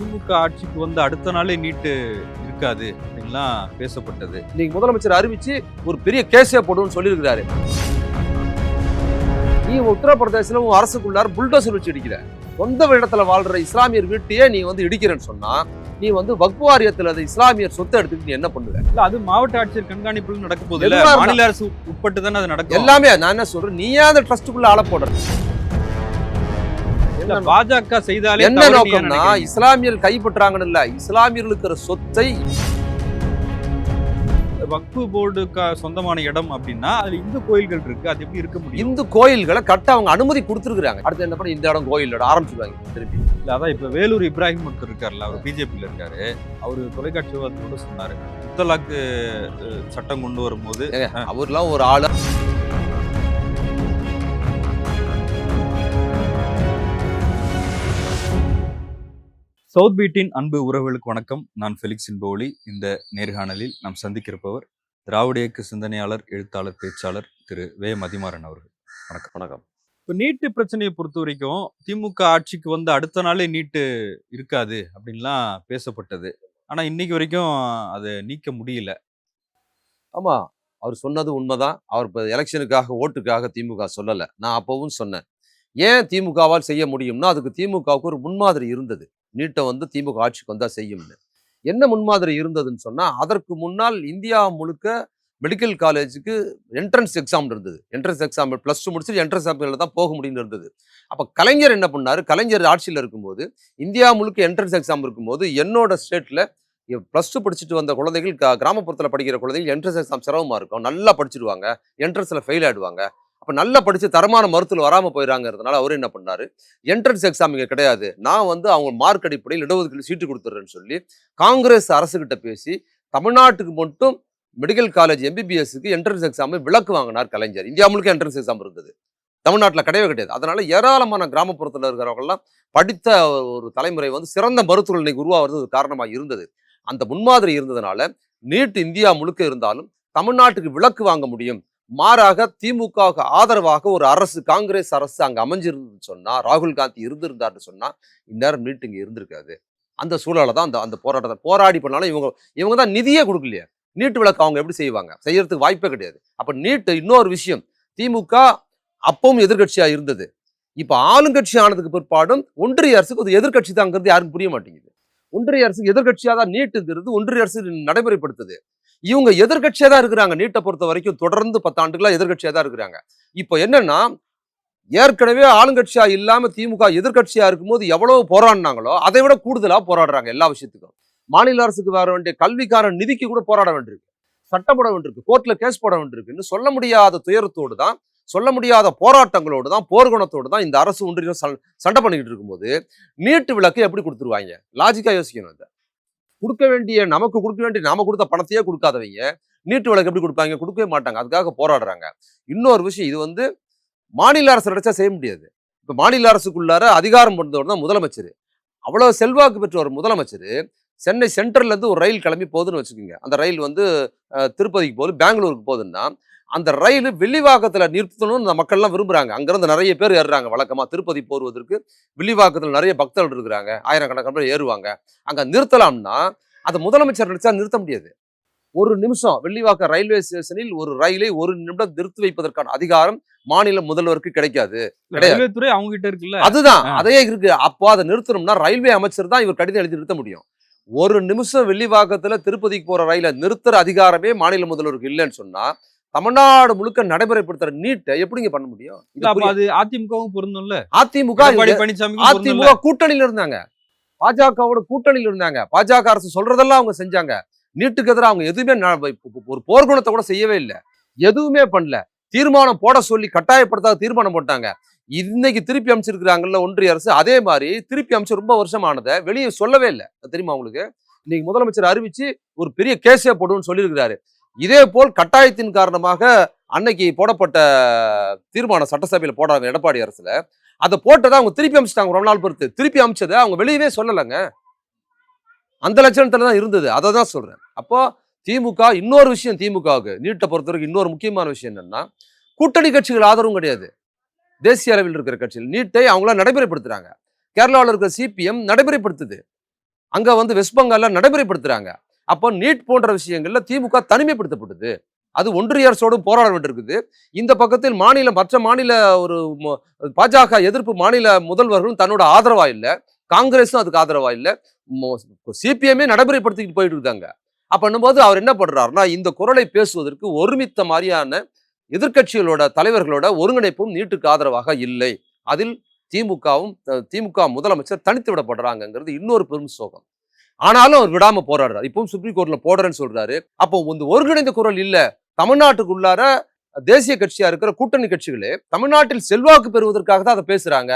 திமுக ஆட்சிக்கு வந்த அடுத்த நாளே நீட்டு இருக்காது அப்படின்லாம் பேசப்பட்டது. இன்னைக்கு முதலமைச்சர் அறிவிச்சு ஒரு பெரிய கேஸே போடுன்னு சொல்லியிருக்கிறாரு. நீ உத்தரப்பிரதேசத்துல உன் அரசுக்குள்ளார புல்டோசர் வச்சு இடிக்கிற. சொந்த இடத்துல வாழ்ற இஸ்லாமியர் வீட்டையே நீ வந்து இடிக்கிறேன்னு சொன்னா நீ வந்து வக்பு வாரியத்துல அது இஸ்லாமியர் சொத்தை எடுத்துட்டு நீ என்ன பண்ணுவ? இல்ல அது மாவட்ட ஆட்சியர் கண்காணிப்புல நடக்க போகுது மாநில அரசு உட்பட்டு தானே அது நடக்கும்? எல்லாமே நான் என்ன சொல்றேன்? நீயே அந்த ட்ரஸ்ட்டுக்குள்ள ஆள போடுற. பாஜக செய்தாலே என்ன நோக்கம்னா? இஸ்லாமியர்கள் கைப்பற்றாங்கன்னு இல்ல. இஸ்லாமியர்களுக்கு இருக்கிற சொத்தை வக்ஃபு போர்டுக்கு சொந்தமான இடம் அப்படின்னா அதுல இந்து கோயில்கள் இருக்கு. அது எப்படி இருக்க முடியும்? இந்து கோயில்களை கட்ட அவங்க அனுமதி கொடுத்துருக்காங்க அடுத்து என்ன பண்ண இந்த இடம் கோயில் ஆரம்பிச்சிருவாங்க. திருப்பி. இல்ல அதான் இப்ப வேலூர் இப்ராஹிம் ஒருத்தர் இருக்காருல்ல அவர் பிஜேபியில இருக்காரு. அவரு தொலைக்காட்சி விவாதத்தோட சொன்னாரு. முத்தலாக்கு சட்டம் கொண்டு வரும்போது அவர்லாம் ஒரு ஆளு சவுத் பீட்டின் அன்பு உறவுகளுக்கு வணக்கம். நான் ஃபெலிக்ஸ் இன்போலி இந்த நேர்காணலில் நாம் சந்திக்கிருப்பவர் திராவிட இயக்க சிந்தனையாளர் எழுத்தாளர் பேச்சாளர் திரு. வே. மதிமாறன் அவர்கள். வணக்கம். வணக்கம். இப்போ நீட்டு பிரச்சனையை பொறுத்த வரைக்கும் திமுக ஆட்சிக்கு வந்த அடுத்த நாளே நீட்டு இருக்காது அப்படின்லாம் பேசப்பட்டது. ஆனா இன்னைக்கு வரைக்கும் அதை நீக்க முடியல. ஆமா. அவர் சொன்னது உண்மைதான். அவர் இப்போ எலெக்ஷனுக்காக ஓட்டுக்காக திமுக சொல்லலை. நான் அப்பவும் சொன்னேன். ஏன் திமுகவால் செய்ய முடியும்னா அதுக்கு திமுகவுக்கு ஒரு முன்மாதிரி இருந்தது. நீட்டை வந்து திமுக ஆட்சிக்கு வந்தால் செய்யும்னு. என்ன முன்மாதிரி இருந்ததுன்னு சொன்னால் அதற்கு முன்னால் இந்தியா முழுக்க மெடிக்கல் காலேஜுக்கு என்ட்ரன்ஸ் எக்ஸாம் இருந்தது. என்ட்ரன்ஸ் எக்ஸாம் ப்ளஸ் டூ முடிச்சுட்டு என்ட்ரன்ஸ் எக்ஸாமில் தான் போக முடியும்னு இருந்தது. அப்போ கலைஞர் என்ன பண்ணாரு? கலைஞர் ஆட்சியில் இருக்கும்போது இந்தியா முழுக்க என்ட்ரன்ஸ் எக்ஸாம் இருக்கும்போது என்னோட ஸ்டேட்டில் ப்ளஸ் டூ படிச்சுட்டு வந்த குழந்தைகள் கிராமப்புறத்தில் படிக்கிற குழந்தைகள் என்ட்ரன்ஸ் எக்ஸாம் சிரமமாக இருக்கும் நல்லா படிச்சிடுவாங்க என்ட்ரன்ஸில் ஃபெயில் ஆகிடுவாங்க அப்போ நல்லா படித்து தரமான மருத்துவம் வராமல் போயிடறாங்கிறதுனால அவர் என்ன பண்ணார்? என்ட்ரன்ஸ் எக்ஸாம் இங்கே கிடையாது. நான் வந்து அவங்க மார்க் அடிப்படையில் இடஒதுக்கீடு சீட்டு கொடுத்துட்றேன்னு சொல்லி காங்கிரஸ் அரசுகிட்ட பேசி தமிழ்நாட்டுக்கு மட்டும் மெடிக்கல் காலேஜ் எம்பிபிஎஸ்க்கு என்ட்ரன்ஸ் எக்ஸாமை விளக்கு வாங்கினார் கலைஞர். இந்தியா முழுக்க என்ட்ரன்ஸ் எக்ஸாம் இருந்தது. தமிழ்நாட்டில் கிடையவே கிடையாது. அதனால ஏராளமான கிராமப்புறத்தில் இருக்கிறவங்கெல்லாம் படித்த ஒரு தலைமுறை வந்து சிறந்த மருத்துவர்கள் இன்னைக்கு உருவாகிறது காரணமாக இருந்தது. அந்த முன்மாதிரி இருந்ததுனால நீட் இந்தியா முழுக்க இருந்தாலும் தமிழ்நாட்டுக்கு விளக்கு வாங்க முடியும். மாறாக திமுகவுக்கு ஆதரவாக ஒரு அரசு காங்கிரஸ் அரசு அங்கே அமைஞ்சிருந்து சொன்னா ராகுல் காந்தி இருந்திருந்தாருன்னு சொன்னா இந்நேரம் நீட் இங்கே இருந்திருக்காது. அந்த சூழலை தான் அந்த அந்த போராட்டத்தை போராடி பண்ணாலும் இவங்க இவங்க தான் நிதியே கொடுக்கலையே. நீட்டு விளக்கு அவங்க எப்படி செய்வாங்க? செய்யறதுக்கு வாய்ப்பே கிடையாது. அப்போ நீட்டு இன்னொரு விஷயம். திமுக அப்பவும் எதிர்கட்சியாக இருந்தது. இப்போ ஆளுங்கட்சி ஆனதுக்கு பிற்பாடும் ஒன்றிய அரசுக்கு ஒரு எதிர்கட்சி தாங்கிறது யாருக்கும் புரிய மாட்டேங்குது. ஒன்றிய அரசு எதிர்கட்சியாக தான் நீட்டுங்கிறது ஒன்றிய அரசு நடைமுறைப்படுத்துது. இவங்க எதிர்கட்சியாக தான் இருக்கிறாங்க நீட்டை பொறுத்த வரைக்கும். தொடர்ந்து பத்தாண்டுகளாக எதிர்கட்சியாக தான் இருக்கிறாங்க. இப்போ என்னன்னா ஏற்கனவே ஆளுங்கட்சியா இல்லாம திமுக எதிர்க்கட்சியா இருக்கும்போது எவ்வளவு போராடினாங்களோ அதை விட கூடுதலா போராடுறாங்க எல்லா விஷயத்துக்கும். மாநில அரசுக்கு வர வேண்டிய கல்விக்கான நிதிக்கு கூட போராட வேண்டியிருக்கு. சட்டப்பட வேண்டியிருக்கு. கோர்ட்ல கேஸ் போட வேண்டியிருக்குன்னு சொல்ல முடியாத துயரத்தோடு தான் சொல்ல முடியாத போராட்டங்களோடு தான் போர்க்குணத்தோடு தான் இந்த அரசு ஒன்றியம் சண்டை பண்ணிக்கிட்டு இருக்கும்போது நீட்டு விளக்கு எப்படி கொடுத்துருவாங்க? லாஜிக்கா யோசிக்கணும் அதை கொடுக்க வேண்டிய நமக்கு கொடுக்க வேண்டிய நாம கொடுத்த பணத்தையே கொடுக்காதவங்க நீட்டு விளக்கு எப்படி கொடுப்பாங்க? கொடுக்கவே மாட்டாங்க. அதுக்காக போராடுறாங்க. இன்னொரு விஷயம் இது வந்து மாநில அரசு நினைச்சா செய்ய முடியாது. இப்போ மாநில அரசுக்குள்ளார அதிகாரம் பண்ணதோடு தான் முதலமைச்சர். அவ்வளவு செல்வாக்கு பெற்ற ஒரு முதலமைச்சர். சென்னை சென்ட்ரல்ல இருந்து ஒரு ரயில் கிளம்பி போகுதுன்னு வச்சுக்கோங்க. அந்த ரயில் வந்து திருப்பதிக்கு போகுது பெங்களூருக்கு போகுதுன்னா அந்த ரயில் வில்லிவாக்கத்துல நிறுத்தணும்னு மக்கள்லாம் விரும்புறாங்க. அங்கிருந்து நிறைய பேர் ஏறுறாங்க வழக்கமா திருப்பதி போடுவதற்கு வில்லிவாக்கத்துல நிறைய பக்தர்கள் இருக்கிறாங்க ஆயிரக்கணக்கான பேர் ஏறுவாங்க. அங்க நிறுத்தலாம்னா அதை முதலமைச்சர் நினைச்சா நிறுத்த முடியாது. ஒரு நிமிஷம் வெள்ளிவாக்கம் ரயில்வே ஸ்டேஷனில் ஒரு ரயிலை ஒரு நிமிடம் நிறுத்தி வைப்பதற்கான அதிகாரம் மாநில முதல்வருக்கு கிடைக்காது. ரயில்வே துறை அவங்க கிட்ட இருக்குல்ல? அதுதான் ஆ. அதையே இருக்கு. அப்போ அதை நிறுத்தணும்னா ரயில்வே அமைச்சர் தான் இவர் கடிதம் எழுதி நிறுத்த முடியும். ஒரு நிமிஷம் வெள்ளிவாக்கத்துல திருப்பதிக்கு போற ரயிலை நிறுத்துற அதிகாரமே மாநில முதல்வருக்கு இல்லைன்னு சொன்னா தமிழ்நாடு முழுக்க நடைமுறைப்படுத்துற நீட்டை எப்படிங்க பண்ண முடியும். அது அதிமுகவும் பொருந்தும்ல? அதிமுக அதிமுக கூட்டணியில இருந்தாங்க. பாஜகவோட கூட்டணியில இருந்தாங்க. பாஜக அரசு சொல்றதெல்லாம் அவங்க செஞ்சாங்க. நீட்டுக்கு எதிராக அவங்க எதுவுமே ஒரு போர்க்குணத்தை கூட செய்யவே இல்லை. எதுவுமே பண்ணல. தீர்மானம் போட சொல்லி கட்டாயப்படுத்தாத தீர்மானம் போட்டாங்க. இன்னைக்கு திருப்பி அமைச்சிருக்கிறாங்கல்ல ஒன்றிய அரசு அதே மாதிரி திருப்பி அமைச்சு ரொம்ப வருஷம் ஆனதை வெளியே சொல்லவே இல்லை. தெரியுமா உங்களுக்கு? இன்னைக்கு முதலமைச்சர் அறிவிச்சு ஒரு பெரிய கேஸே போடுன்னு சொல்லியிருக்கிறாரு. இதே போல் கட்டாயத்தின் காரணமாக அன்னைக்கு போடப்பட்ட தீர்மானம் சட்டசபையில் போடுறாங்க எடப்பாடி அரசுல அதை போட்டதை அவங்க திருப்பி அமைச்சிட்டாங்க ரொம்ப நாள் பொறுத்து. திருப்பி அமைச்சதை அவங்க வெளியவே சொல்லலைங்க. அந்த லட்சணத்துல தான் இருந்தது. அதை தான் சொல்றேன். அப்போ திமுக இன்னொரு விஷயம் திமுகவுக்கு நீட்டை பொறுத்தவரைக்கும் இன்னொரு முக்கியமான விஷயம் என்னன்னா கூட்டணி கட்சிகள் ஆதரவும் கிடையாது. தேசிய அளவில் இருக்கிற கட்சியில் நீட்டை அவங்கள நடைமுறைப்படுத்துறாங்க. கேரளாவில் இருக்கிற சிபிஎம் நடைமுறைப்படுத்துது. அங்கே வந்து வெஸ்ட் பெங்காலில் நடைமுறைப்படுத்துறாங்க. அப்போ நீட் போன்ற விஷயங்களில் திமுக தனிமைப்படுத்தப்படுது அது ஒன்றிய அரசோடு போராட வேண்டியிருக்குது. இந்த பக்கத்தில் மாநில மற்ற மாநில ஒரு பாஜக எதிர்ப்பு மாநில முதல்வர்களும் தன்னோட ஆதரவா இல்லை. காங்கிரஸும் அதுக்கு ஆதரவா இல்லை. சிபிஎம்ஏ நடைமுறைப்படுத்திக்கிட்டு போயிட்டு இருக்காங்க. அப்ப அவர் என்ன பண்றாருன்னா இந்த குரலை பேசுவதற்கு ஒருமித்த மாதிரியான எதிர்க்கட்சிகளோட தலைவர்களோட ஒருங்கிணைப்பும் நீட்டுக்கு ஆதரவாக இல்லை. அதில் திமுகவும் திமுக முதலமைச்சர் தனித்து விடப்படுறாங்கங்கிறது இன்னொரு பெரும் சோகம். ஆனாலும் அவர் விடாம போராடுறாரு. இப்பவும் சுப்ரீம் கோர்ட்ல போடுறேன்னு சொல்றாரு. அப்போ வந்து ஒருங்கிணைந்த குரல் இல்ல. தமிழ்நாட்டுக்குள்ளார தேசிய கட்சியா இருக்கிற கூட்டணி கட்சிகளே தமிழ்நாட்டில் செல்வாக்கு பெறுவதற்காக தான் அதை பேசுறாங்க.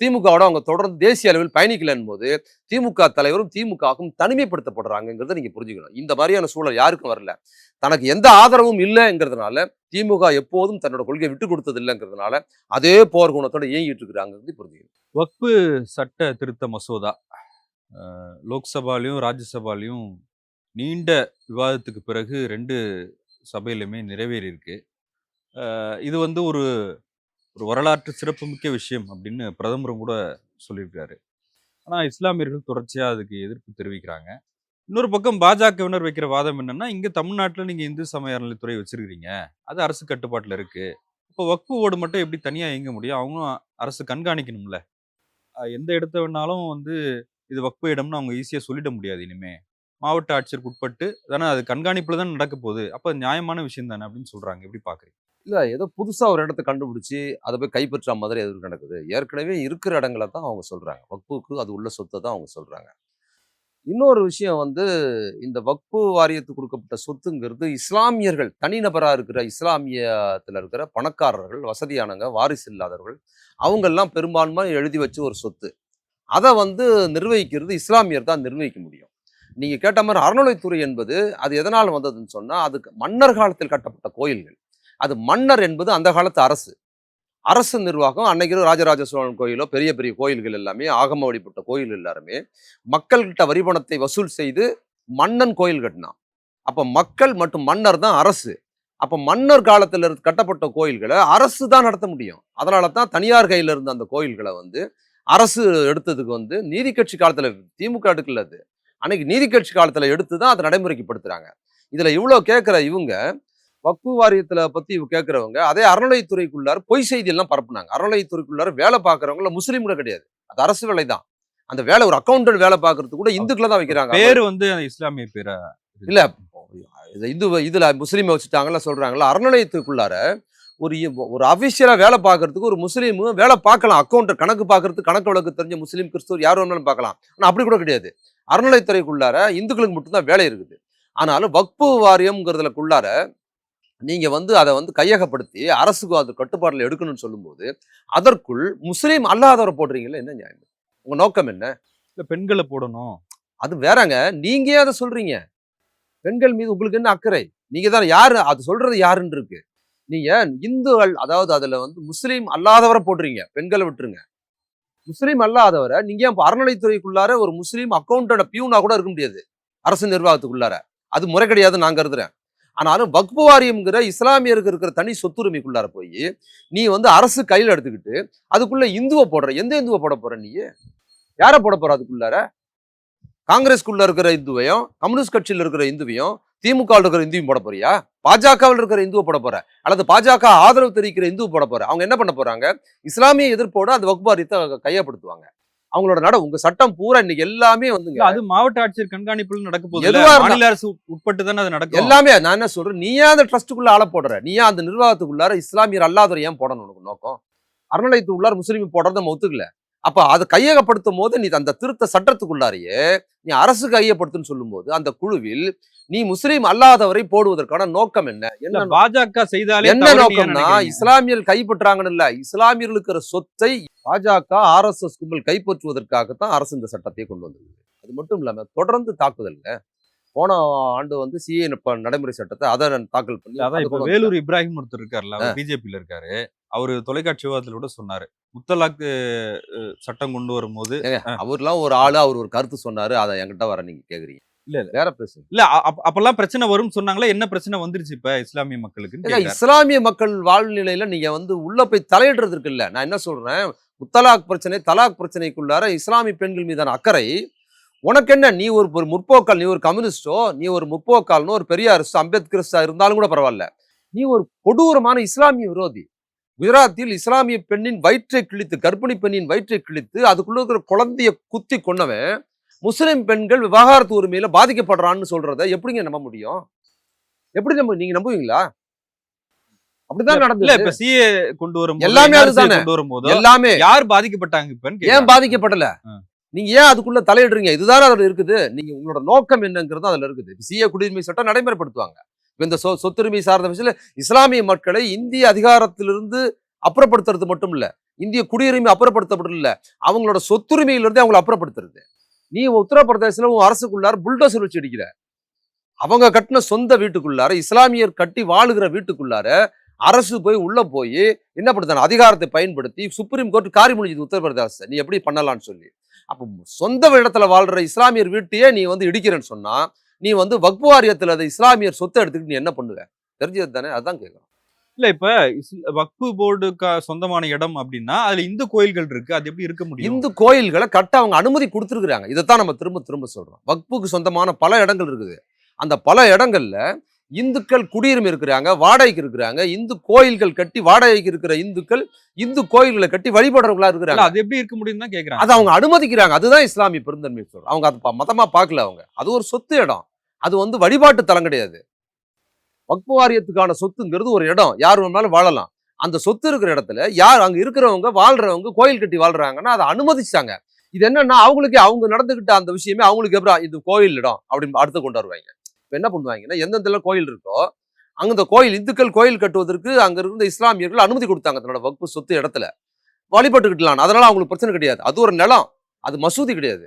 திமுகவோட அவங்க தொடர்ந்து தேசிய அளவில் பயணிக்கலன் போது திமுக தலைவரும் திமுகவும் தனிமைப்படுத்தப்படுறாங்கிறத நீங்க புரிஞ்சுக்கணும். இந்த மாதிரியான சூழல் யாருக்கும் வரல. தனக்கு எந்த ஆதரவும் இல்லைங்கிறதுனால திமுக எப்போதும் தன்னோட கொள்கையை விட்டு கொடுத்தது இல்லைங்கிறதுனால அதே போர் குணத்தோட இயங்கிட்டு இருக்கிறாங்கிறது புரிஞ்சுக்கணும். வக்பு சட்ட திருத்த மசோதா லோக்சபாலையும் ராஜ்யசபாலையும் நீண்ட விவாதத்துக்கு பிறகு ரெண்டு சபையிலுமே நிறைவேறியிருக்கு. இது வந்து ஒரு ஒரு வரலாற்று சிறப்புமிக்க விஷயம் அப்படின்னு பிரதமரும் கூட சொல்லியிருக்காரு. ஆனால் இஸ்லாமியர்கள் தொடர்ச்சியாக அதுக்கு எதிர்ப்பு தெரிவிக்கிறாங்க. இன்னொரு பக்கம் பாஜகவினர் வைக்கிற வாதம் என்னன்னா இங்கே தமிழ்நாட்டில் நீங்கள் இந்து சமய அறநிலைத்துறை வச்சிருக்கிறீங்க. அது அரசு கட்டுப்பாட்டில் இருக்கு. இப்போ வக்கு ஓடு மட்டும் எப்படி தனியாக இயங்க முடியும்? அவங்களும் அரசு கண்காணிக்கணும்ல. எந்த இடத்த வேணாலும் வந்து இது வக்ஃபு இடம்னு அவங்க ஈஸியாக சொல்லிட முடியாது இனிமே. மாவட்ட ஆட்சியருக்கு உட்பட்டு தானே அது கண்காணிப்பில் தான் நடக்க போகுது. அப்போ நியாயமான விஷயம் தானே அப்படின்னு சொல்கிறாங்க எப்படி பார்க்குறீங்க இல்லை ஏதோ புதுசாக ஒரு இடத்த கண்டுபிடிச்சி அதை போய் கைப்பற்ற மாதிரி எதுவும் நடக்குது. ஏற்கனவே இருக்கிற இடங்களை தான் அவங்க சொல்கிறாங்க வக்புக்கு அது உள்ள சொத்தை தான் அவங்க சொல்கிறாங்க இன்னொரு விஷயம் வந்து இந்த வக்பு வாரியத்துக்கு கொடுக்கப்பட்ட சொத்துங்கிறது இஸ்லாமியர்கள் தனிநபராக இருக்கிற இஸ்லாமியத்தில் இருக்கிற பணக்காரர்கள் வசதியானவங்க வாரிசு இல்லாதவர்கள் அவங்கெல்லாம் பெரும்பான்மை எழுதி வச்ச ஒரு சொத்து. அதை வந்து நிர்வகிக்கிறது இஸ்லாமியர் தான் நிர்வகிக்க முடியும். நீங்கள் கேட்ட மாதிரி அறநிலைத்துறை என்பது அது எதனால் வந்ததுன்னு சொன்னால் அதுக்கு மன்னர் காலத்தில் கட்டப்பட்ட கோயில்கள். அது மன்னர் என்பது அந்த காலத்து அரசு. அரசு நிர்வாகம் அன்னைக்கு ராஜராஜ சோழன் கோயிலோ பெரிய பெரிய கோயில்கள் எல்லாமே ஆகம வழிபட்ட கோயில் எல்லாருமே மக்கள்கிட்ட வரிபணத்தை வசூல் செய்து மன்னன் கோயில் கட்டினான். அப்போ மக்கள் மற்றும் மன்னர் தான் அரசு. அப்போ மன்னர் காலத்தில் இருந்து கட்டப்பட்ட கோயில்களை அரசு தான் நடத்த முடியும். அதனால தான் தனியார் கையில் இருந்த அந்த கோயில்களை வந்து அரசு எடுத்ததுக்கு வந்து நீதி கட்சி காலத்தில் திமுக எடுக்கல அது. அன்னைக்கு நீதி கட்சி காலத்தில் எடுத்து தான் அதை நடைமுறைக்கு படுத்துறாங்க. இவ்வளோ கேட்குற இவங்க வக்பு வாரியத்துல இவ கேட்கறவங்க அதே அறநிலைத்துறைக்குள்ளார பொய் செய்தி எல்லாம் பரப்புனாங்க. அறநிலைத்துறைக்குள்ளார வேலை பார்க்கறவங்கள முஸ்லீம் கூட கிடையாது. அது அரசு வேலை தான். அந்த வேலை ஒரு அக்கௌண்டன்ட் வேலை பார்க்கறது கூட இந்துக்களை தான் வைக்கிறாங்க. பேரு வந்து இஸ்லாமிய பேரா இல்ல இந்து இதுல முஸ்லீமை வச்சுட்டாங்கல்ல சொல்றாங்கல்ல அறநிலையத்துக்குள்ளார ஒரு ஒரு அபிஷியலா வேலை பார்க்கறதுக்கு ஒரு முஸ்லீம் வேலை பார்க்கலாம் அக்கௌண்ட் கணக்கு பார்க்கறதுக்கு கணக்கு வழக்கு தெரிஞ்ச முஸ்லீம் கிறிஸ்துவர் யார் வேணாலும் பார்க்கலாம் ஆனா அப்படி கூட கிடையாது. அறநிலைத்துறைக்குள்ளார இந்துக்களுக்கு மட்டும்தான் வேலை இருக்குது. ஆனாலும் வக்பு வாரியம்ங்கிறதுலக்குள்ளார நீங்க வந்து அதை வந்து கையகப்படுத்தி அரசுக்கு அது கட்டுப்பாட்டில் எடுக்கணும்னு சொல்லும்போது அதற்குள் முஸ்லீம் அல்லாதவரை போடுறீங்கல்ல என்ன நியாயம்? உங்க நோக்கம் என்ன? இல்ல பெண்களை போடணும். அது வேறங்க. நீங்க ஏன் அதை சொல்றீங்க. பெண்கள் மீது உங்களுக்கு என்ன அக்கறை? நீங்க தான் யாரு? அது சொல்றது யாருன்னு இருக்கு. நீங்க இந்துக்கள் அதாவது அதுல வந்து முஸ்லீம் அல்லாதவரை போடுறீங்க. பெண்களை விட்டுருங்க. முஸ்லீம் அல்லாதவரை நீங்க ஏன் இப்ப அறநிலைத்துறைக்குள்ளார ஒரு முஸ்லீம் அக்கௌண்டோட பியூனா கூட இருக்க முடியாது. அரசு நிர்வாகத்துக்குள்ளார. அது முறை கிடையாது நான் கருதுறேன். ஆனாலும் வக்பு வாரியம்ங்கிற இஸ்லாமியருக்கு இருக்கிற தனி சொத்துரிமைக்குள்ளார போய் நீ வந்து அரசு கையில் எடுத்துக்கிட்டு அதுக்குள்ள இந்துவை போடுற எந்த இந்துவை போட போற நீ? யாரை போட போற அதுக்குள்ளார? காங்கிரஸ்குள்ள இருக்கிற இந்துவையும் கம்யூனிஸ்ட் கட்சியில் இருக்கிற இந்துவையும் திமுக இருக்கிற இந்துவையும் போட போறியா? பாஜகவில் இருக்கிற இந்துவை போட போற அல்லது பாஜக ஆதரவு தெரிவிக்கிற இந்துவை போட போற அவங்க என்ன பண்ண போறாங்க? இஸ்லாமிய எதிர்ப்போட அந்த வக்பாரியத்தை கையப்படுத்துவாங்க அவங்களோட நட உங்க சட்டம் பூரா இன்னைக்கு எல்லாமே வந்துங்க. அது மாவட்ட ஆட்சியர் கண்காணிப்புல நடக்க போகுது மாநில அரசு உட்பட்டு தானே அது நடக்கும்? எல்லாமே நான் என்ன சொல்றேன் நீ ஏன் அந்த ட்ரஸ்ட்டுக்குள்ள ஆள போடுற? நீ ஏன் அந்த நிர்வாகத்துக்குள்ளார இஸ்லாமியர் அல்லாதவர் ஏன் போடணும் உனக்கு நோக்கம்? அறநிலையத்துக்குள்ளார முஸ்லீம் போடுறத நம்ம ஒத்துக்கல. அப்ப அதை கையகப்படுத்தும் போது நீ அந்த திருத்த சட்டத்துக்குள்ளாரையே நீ அரசு கையப்படுத்துன்னு சொல்லும்போது அந்த குழுவில் நீ முஸ்லீம் அல்லாதவரை போடுவதற்கான நோக்கம் என்ன? என்ன பாஜக செய்தாலே என்ன நோக்கம்னா? இஸ்லாமியர்கள் கைப்பற்றாங்கன்னு இல்ல. இஸ்லாமியர்களுக்கு இருக்கிற சொத்தை பாஜக ஆர்எஸ்எஸ் கும்பல் கைப்பற்றுவதற்காகத்தான் அரசு இந்த சட்டத்தை கொண்டு வந்திருக்கு. அது மட்டும் இல்லாம தொடர்ந்து தாக்குதல்ங்க போன ஆண்டு வந்து சிஏ நடைமுறை சட்டத்தை அதை தாக்கல் பண்ணி அதான் வேலூர் இப்ராஹிம் ஒருத்தர் இருக்காருல்ல பிஜேபியில இருக்காரு. அவரு தொலைக்காட்சி விவாதத்துல கூட சொன்னாரு. முத்தலாக்கு சட்டம் கொண்டு வரும்போது அவர்லாம் ஒரு ஆளு அவர் ஒரு கருத்து சொன்னாரு. அதை என்கிட்ட வர நீங்க கேக்குறீங்க. இல்ல, இல்ல. வேற பேசுங்க. இல்ல அப்பெல்லாம் பிரச்சனை வரும்னு சொன்னாங்களே? என்ன பிரச்சனை வந்துருச்சு இப்ப இஸ்லாமிய மக்களுக்கு இஸ்லாமிய மக்கள் வாழ்நிலையில நீங்க வந்து உள்ள போய் தலையிடுறது இருக்குல்ல நான் என்ன சொல்றேன்? முத்தலாக் பிரச்சனை தலாக் பிரச்சனைக்குள்ளார இஸ்லாமிய பெண்கள் மீதான அக்கறை உனக்கு என்ன? நீ ஒரு ஒரு முற்போக்கால் நீ ஒரு கம்யூனிஸ்டோ நீ ஒரு முற்போக்கால்னோ ஒரு பெரியாரிஸ்டோ அம்பேத்கரிஸ்டா இருந்தாலும் கூட பரவாயில்ல. நீ ஒரு கொடூரமான இஸ்லாமிய விரோதி. குஜராத்தில் இஸ்லாமிய பெண்ணின் வயிற்றை கிழித்து கர்ப்பிணி பெண்ணின் வயிற்றை கிழித்து அதுக்குள்ள இருக்கிற குழந்தைய குத்தி கொன்னவன் முஸ்லிம் பெண்கள் விவாகரத்து உரிமையில பாதிக்கப்படுறான்னு சொல்றத எப்படிங்க நம்ப முடியும்? எப்படி நம்ப நீங்க நம்புவீங்களா? அப்படிதான் நடந்தது. இப்ப சிஏ கொண்டு வரும்போது எல்லாமே அதுதானே. கொண்டு வரும்போது எல்லாமே. யார் பாதிக்கப்பட்டாங்க இப்பன்னு ஏன் பாதிக்கப்படல. நீங்க ஏன் அதுக்குள்ள தலையிடுறீங்க? இதுதானே அதுல இருக்குது. நீங்க உங்களோட நோக்கம் என்னங்கிறது அதுல இருக்குது. சிஏ குடியுரிமை சட்டம் நடைமுறைப்படுத்துவாங்க. இந்த சொ- சொத்துரிமை சார்ந்த விஷயத்துல இஸ்லாமிய மக்களை இந்திய அதிகாரத்திலிருந்து அப்புறப்படுத்துறது மட்டும் இல்லை இந்திய குடியுரிமை அப்புறப்படுத்தப்படும் அவங்களோட சொத்துரிமையிலிருந்து அவங்களை அப்புறப்படுத்துறது. நீ உத்தரப்பிரதேசத்தில் உன் அரசுக்குள்ளார புல்டோசர் வச்சு அடிக்கிற. அவங்க கட்டின சொந்த வீட்டுக்குள்ளார இஸ்லாமியர் கட்டி வாழுகிற வீட்டுக்குள்ளார அரசு போய் உள்ள போய் என்ன பண்ணுறாங்க அதிகாரத்தை பயன்படுத்தி சுப்ரீம் கோர்ட் காரி முடிஞ்சது உத்தரப்பிரதேச நீ எப்படி பண்ணலாம்னு சொல்லி. அப்போ சொந்த இடத்துல வாழ்ற இஸ்லாமியர் வீட்டையே நீ வந்து இடிக்கிறேன்னு சொன்னா நீ வந்து வக்பு வாரியத்துல அதை இஸ்லாமியர் சொத்தை எடுத்துக்கிட்டு நீ என்ன பண்ணுவ? தெரிஞ்சது தானே? அதான் கேட்கறோம் இல்ல இப்ப இஸ்ல- வக்ஃபு போர்டுக்கு சொந்தமான இடம் அப்படின்னா அதுல இந்து கோயில்கள் இருக்கு. அது எப்படி இருக்க முடியும்? இந்து கோயில்களை கட்ட அவங்க அனுமதி கொடுத்துருக்குறாங்க. இதைத்தான் நம்ம திரும்ப திரும்ப சொல்றோம். வக்புக்கு சொந்தமான பல இடங்கள் இருக்குது. அந்த பல இடங்கள்ல இந்துக்கள் குடியுரிமை இருக்கிறாங்க வாடகைக்கு இருக்கிறாங்க. இந்து கோயில்கள் கட்டி வாடகைக்கு இருக்கிற இந்துக்கள் இந்து கோயில்களை கட்டி வழிபடுறவங்களா இருக்கிறாங்க. அது எப்படி இருக்க முடியும் தான் கேக்குறாங்க. அதை அவங்க அனுமதிக்கிறாங்க. அதுதான் இஸ்லாமிய பெருந்தன்மை சொல்றோம். அவங்க அது மதமா பார்க்கல அவங்க. அது ஒரு சொத்து இடம். அது வந்து வழிபாட்டு தலம் கிடையாது. வக்பு வாரியத்துக்கான சொத்துங்கிறது ஒரு இடம். யார் வேணாலும் வாழலாம். அந்த சொத்து இருக்கிற இடத்துல யார் அங்கே இருக்கிறவங்க வாழ்றவங்க கோயில் கட்டி வாழ்றாங்கன்னா அதை அனுமதிச்சாங்க இது என்னன்னா அவங்களுக்கே அவங்க நடந்துக்கிட்ட அந்த விஷயமே அவங்களுக்கு எப்படி இது கோயில் இடம் அப்படின்னு அடுத்து கொண்டு வருவாங்க. இப்போ என்ன பண்ணுவாங்கன்னா எந்தெந்த கோயில் இருக்கோ அங்கே இந்த கோயில் இந்துக்கள் கோயில் கட்டுவதற்கு அங்கே இருந்த இஸ்லாமியர்கள் அனுமதி கொடுத்தாங்க தன்னோட வகுப்பு சொத்து இடத்துல. வழிபட்டுக்கிட்டலாம் அதனால அவங்களுக்கு பிரச்சனை கிடையாது. அது ஒரு நிலம். அது மசூதி கிடையாது.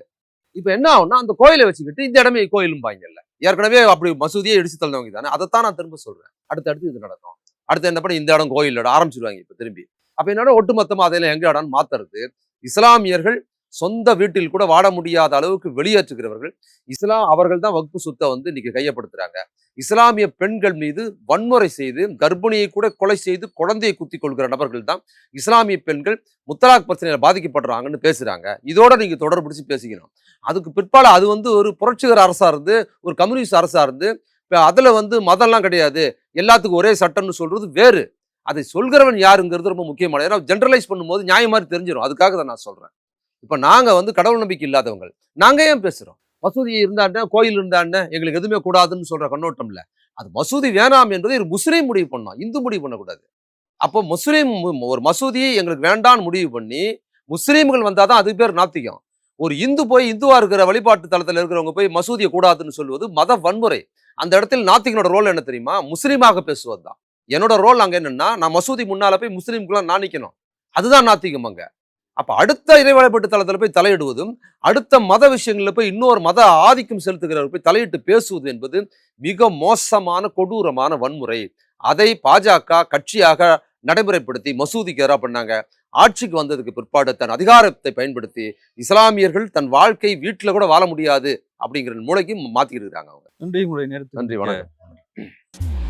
இப்போ என்ன ஆகும்னா அந்த கோயிலை வச்சுக்கிட்டு இந்த இடமே கோயிலும் பாங்கல்ல ஏற்கனவே அப்படி மசூதியை இடிச்சு தள்ளவங்க தானே அதைத்தான் நான் திரும்ப சொல்றேன். அடுத்தடுத்து இது நடக்கும். அடுத்து என்ன பண்ணி இந்த இடம் கோயில் இடம் ஆரம்பிச்சிருவாங்க இப்போ திரும்பி. அப்ப என்னோட ஒட்டுமொத்தமாக அதெல்லாம் எங்க இடம்னு மாத்துறது? இஸ்லாமியர்கள் சொந்த வீட்டில் கூட வாட முடியாத அளவுக்கு வெளியேற்றுகிறவர்கள் இஸ்லாம் அவர்கள் தான் வகுப்பு சொத்தை வந்து இன்னைக்கு கையப்படுத்துறாங்க. இஸ்லாமிய பெண்கள் மீது வன்முறை செய்து கர்ப்பிணியை கூட கொலை செய்து குழந்தையை குத்தி கொள்கிற நபர்கள் தான் இஸ்லாமிய பெண்கள் முத்தலாக் பிரச்சனையில் பாதிக்கப்படுறாங்கன்னு பேசுறாங்க. இதோட நீங்க தொடர்புடிச்சு பேசிக்கணும். அதுக்கு பிற்பாடு அது வந்து ஒரு புரட்சிகர அரசா இருந்து ஒரு கம்யூனிஸ்ட் அரசா இருந்து இப்போ அதுல வந்து மதம்லாம் கிடையாது. எல்லாத்துக்கும் ஒரே சட்டம்னு சொல்றது வேறு. அதை சொல்கிறவன் யாருங்கிறது ரொம்ப முக்கியமான ஏன்னா ஜென்ரலைஸ் பண்ணும்போது நியாயம் மாதிரி தெரிஞ்சிடும் அதுக்காக தான் நான் சொல்றேன். இப்போ நாங்கள் வந்து கடவுள் நம்பிக்கை இல்லாதவங்க. நாங்கள் ஏன் பேசுகிறோம் மசூதி இருந்தாண்ட கோயில் இருந்தாண்ட எங்களுக்கு எதுவுமே கூடாதுன்னு சொல்கிற கண்ணோட்டம் இல்லை அது மசூதி வேணாம் என்பதை ஒரு முஸ்லீம் முடிவு பண்ணோம். இந்து முடிவு பண்ணக்கூடாது. அப்போ முஸ்லீம் ஒரு மசூதியை எங்களுக்கு வேண்டாம்னு முடிவு பண்ணி முஸ்லீம்கள் வந்தால் தான் அது பேர் நாத்திகம். ஒரு இந்து போய் இந்துவா இருக்கிற வழிபாட்டு தளத்தில் இருக்கிறவங்க போய் மசூதியை கூடாதுன்னு சொல்வது மத வன்முறை. அந்த இடத்தில் நாத்திகனோட ரோல் என்ன தெரியுமா? முஸ்லீமாக பேசுவது தான் என்னோட ரோல் அங்கே என்னன்னா நான் மசூதி முன்னால் போய் முஸ்லீம்குலாம் நான் நிற்கணும் அதுதான் நாத்திகம் அங்கே. அப்ப அடுத்த இறை வழிபாட்டு தளத்துல போய் தலையிடுவதும் அடுத்த மத விஷயங்கள்ல போய் இன்னொரு மத ஆதிக்கம் செலுத்துகிறவர் போய் தலையிட்டு பேசுவது என்பது மிக மோசமான கொடூரமான வன்முறை. அதை பாஜக கட்சியாக நடைமுறைப்படுத்தி மசூதிக்கு எதிராக பண்ணாங்க. ஆட்சிக்கு வந்ததுக்கு பிற்பாடு தன் அதிகாரத்தை பயன்படுத்தி இஸ்லாமியர்கள் தன் வாழ்க்கை வீட்டில் கூட வாழ முடியாது அப்படிங்கிற மூளைக்கு இருக்காங்க அவங்க. நன்றி உங்களுடைய நேரத்துக்கு நன்றி, வணக்கம்.